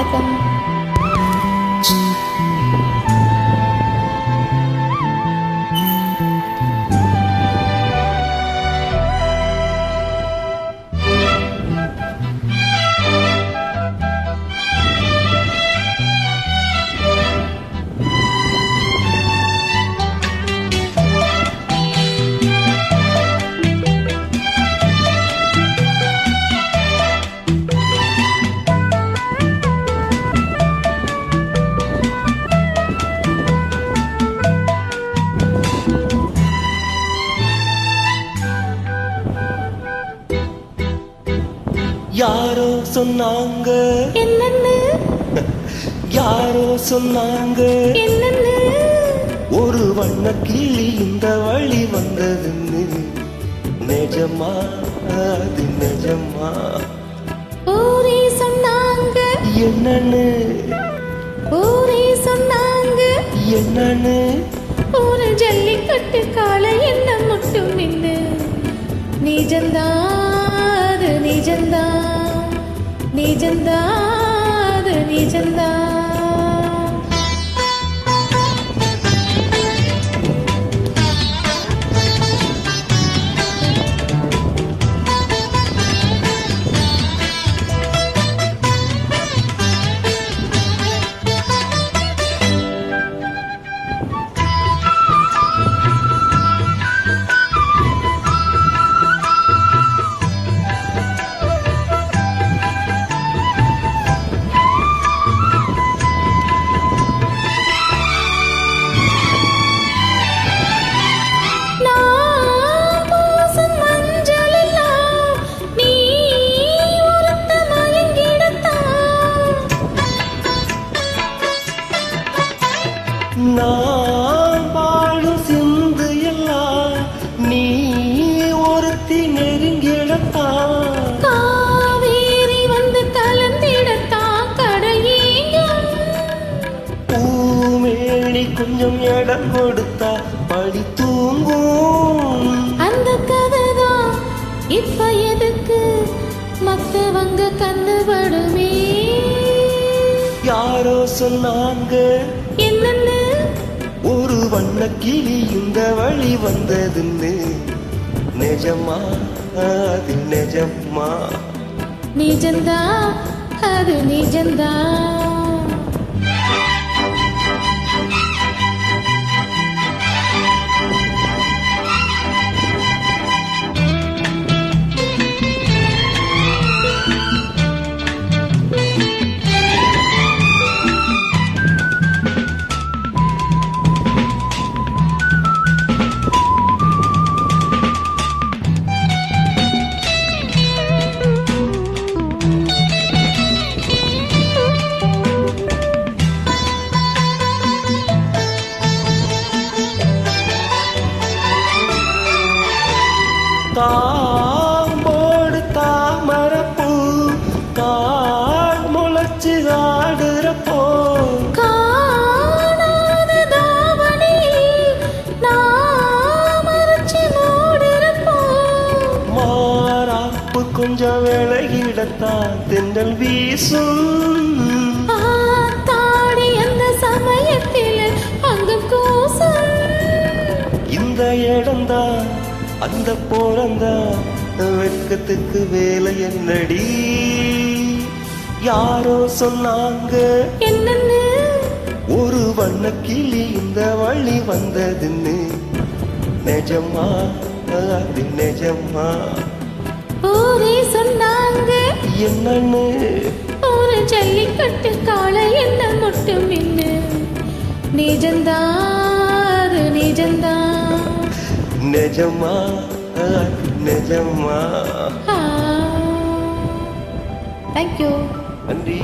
Assalamualaikum. யாரோ சொன்னாங்க? என்னன்னு? யாரோ சொன்னாங்க? என்னன்னு? ஒரு வண்ண கிளி இந்த வழி வந்ததுன்னு. நிஜமா? அது நிஜமா? ஊரே சொன்னாங்க. என்னன்னு? ஊரே சொன்னாங்க. என்னன்னு? ஒரு ஜல்லிக்கட்டு காலை என்ன மட்டும் நின்னு நிஜந்தான் நிஜந்தான் அது நிஜந்தான் பூமேனி கொஞ்சம் இடம் கொடுத்தா படி தூங்கும். அந்த கதைதான் இப்ப எதுக்கு? மத்தவங்க கண்ணுபடுமே யாரோ சொன்னாங்க? என்னன்னு? ஒரு வண்ண கிளி இந்த வழி வந்ததுன்னு. நிஜமா? அது நிஜமா? நிஜந்தா? அது நிஜந்தா? தாம்போடு தாமரப்பூ. கால் முளைச்சு ஆடுறப்போ. கொஞ்சம் விலகிடத்தான் தென்றல் வீசும். ஆத்தாடி அந்த சமயத்தில் அங்கு கூசம் இந்த இடம்தான் அந்த போறந்தான் வெட்கத்துக்கு வேலை என்னடி? யாரோ சொன்னாங்க. என்னன்னு? ஒரு வண்ண கிளி இந்த வழி வந்ததுன்னு. நிஜமா? அது நிஜமா? ஊரே சொன்னாங்க. என்னன்னு? ஒரு ஜல்லிக்கட்டு நிஜமா அது நிஜமா தேங்க்யூ நன்றி